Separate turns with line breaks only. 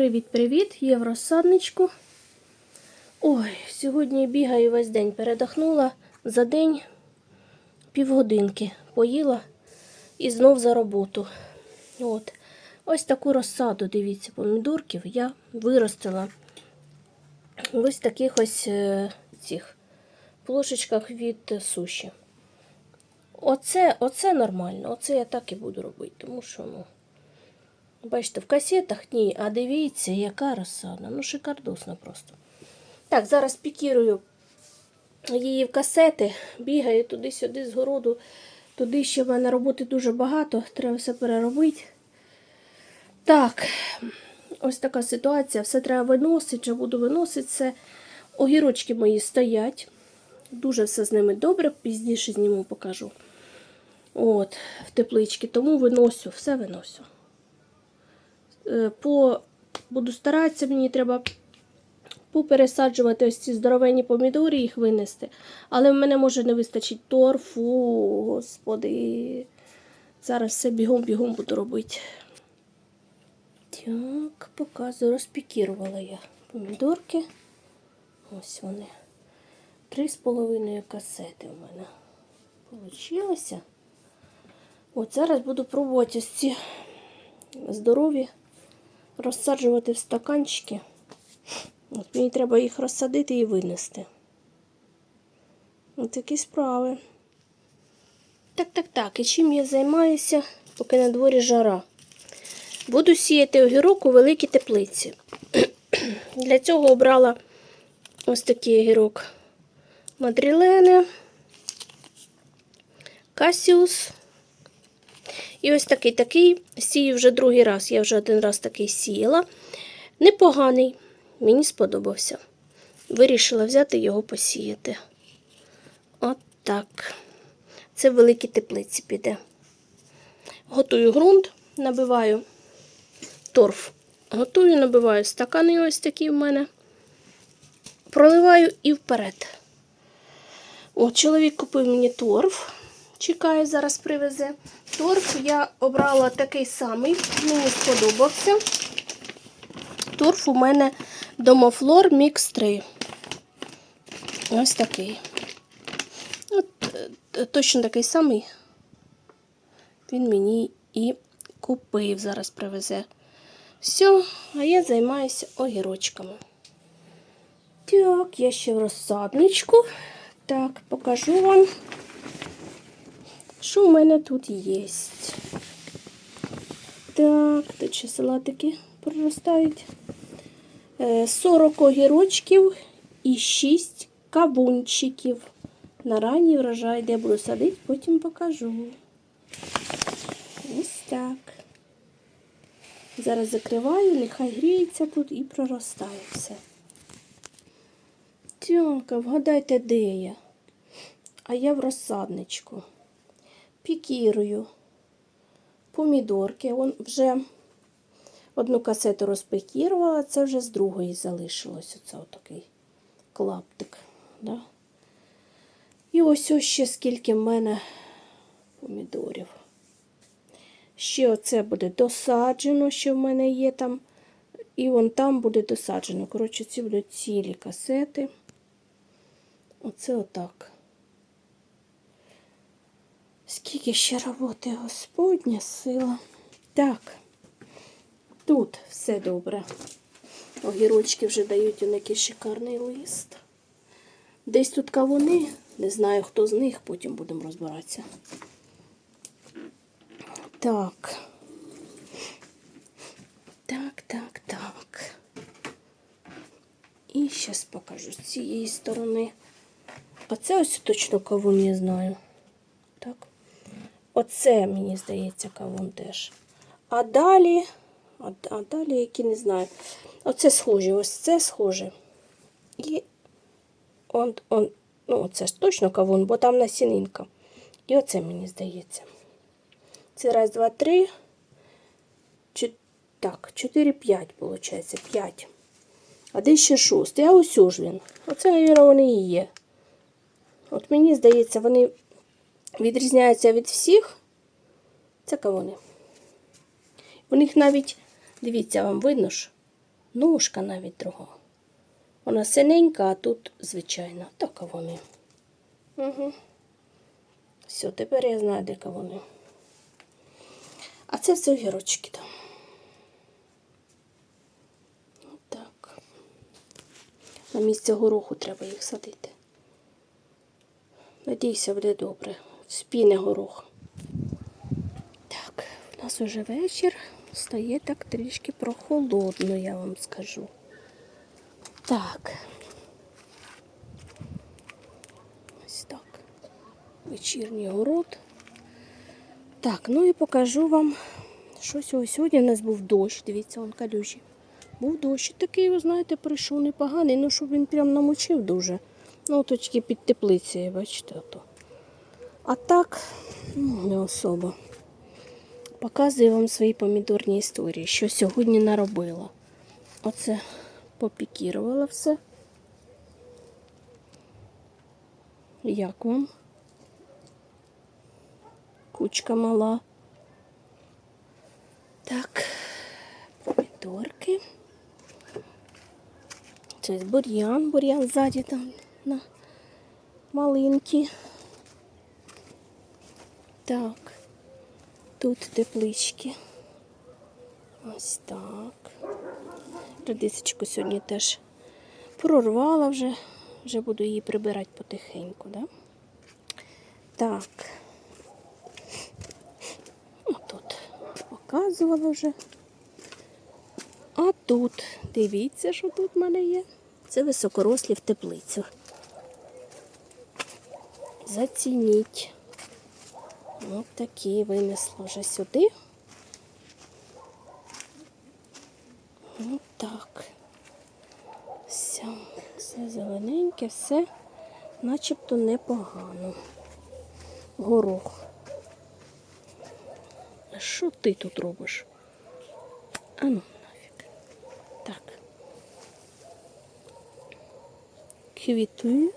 Привіт-привіт, є в розсадничку. Ой, сьогодні бігаю весь день. Передохнула за день півгодинки. Поїла і знов за роботу. От. Ось таку розсаду, дивіться, помідорків я виростила. Ось таких ось е, цих плошечках від суші. Оце, оце нормально, оце я так і буду робити, тому що, ну. Бачите, в касетах ні, а дивіться, яка розсада. Ну, шикардосно просто. Так, зараз пікірую її в касети, бігаю туди-сюди з городу. Туди ще в мене роботи дуже багато, треба все переробити. Так, ось така ситуація. Все треба виносити, вже буду виносити все. Огірочки мої стоять. Дуже все з ними добре, пізніше зніму покажу. От, в тепличці, тому виносю, все виносю. Е, по, буду старатися, мені треба попересаджувати ось ці здоровенні помідори, їх винести. Але в мене може не вистачить торфу, господи. Зараз все бігом-бігом буду робити. Так, показую, розпікірувала я помідорки. Ось вони. Три з половиною касети в мене получилося. От зараз буду пробувати ось ці здорові розсаджувати в стаканчики. От мені треба їх розсадити і винести. Ось такі справи. Так, так, так. І чим я займаюся, поки на дворі жара? Буду сіяти огірок у великій теплиці. Для цього обрала ось такий огірок мадрілене, касіус. І ось такий такий сію вже другий раз. Я вже один раз такий сіяла. Непоганий, мені сподобався. Вирішила взяти його посіяти. От так. Це в великій теплиці піде. Готую ґрунт, набиваю торф. Готую, набиваю стакани ось такі в мене. Проливаю і вперед. От, чоловік купив мені торф. Чекає, зараз привезе. Торф я обрала такий самий, мені сподобався. Торф у мене Домофлор Мікс 3. Ось такий. От, е, точно такий самий. Він мені і купив, зараз привезе. Все, а я займаюся огірочками. Так, я ще в розсадничку. Так, покажу вам. Що в мене тут є? Так, тут ще салатики проростають. Е, 40 огірочків і 6 кавунчиків. На ранній врожай, де буду садити, потім покажу. Ось так. Зараз закриваю, нехай гріється тут і проростає все. Тьонка, вгадайте, де я? А я в розсадничку пікірую помідорки. Вон вже одну касету розпікірувала, це вже з другої залишилось оце отакий клаптик. Да? І ось ось ще скільки в мене помідорів. Ще оце буде досаджено, що в мене є там. І вон там буде досаджено. Коротше, ці будуть цілі касети. Оце отак. Скільки ще роботи, Господня сила. Так, тут все добре. Огірочки вже дають он якийсь шикарний лист. Десь тут кавуни, не знаю, хто з них, потім будемо розбиратися. Так. Так, так, так. І зараз покажу з цієї сторони. А це ось точно кавун я знаю. Так. Оце, мені здається, кавун теж. А далі, а, а далі, які не знаю. Оце схоже, ось це схоже. І он, он, ну, це ж точно кавун, бо там насінинка. І оце мені здається. Це раз, два, три. Чот... Так, чотири, п'ять, виходить, п'ять. А де ще шостий? А ось ж він. Оце, мабуть, вони і є. От мені здається, вони відрізняються від всіх. Це кавуни. У них навіть, дивіться, вам видно ж, Ножка навіть друга. Вона синенька, а тут звичайна. Так вони. Угу. Все, тепер я знаю, де вони. А це все огірочки там. Так. На місце гороху треба їх садити. Надійся, буде добре. Спіне горох. Так, у нас уже вечір. Стає так трішки прохолодно, я вам скажу. Так. Ось так. Вечірній город. Так, ну і покажу вам, що сьогодні. У нас був дощ. Дивіться, он калюжі. Був дощ. Такий, ви знаєте, прийшов непоганий, ну щоб він прям намочив дуже. Ну, точки під теплицею, бачите, ото. А так, ну, не особо. Показую вам свої помідорні історії, що сьогодні наробила. Оце попікірувала все. Як вам? Кучка мала. Так, помідорки. Це бур'ян, бур'ян ззаді там на малинки. Так, тут теплички. Ось так. Радисочку сьогодні теж прорвала вже. Вже буду її прибирати потихеньку, да? Так. Тут показувала вже. А тут, дивіться, що тут в мене є. Це високорослі в теплицю. Зацініть. Ось такі винесла вже сюди. Ось так. Все, все зелененьке, все начебто непогано. Горох. А що ти тут робиш? А ну нафіг. Так. Квітує.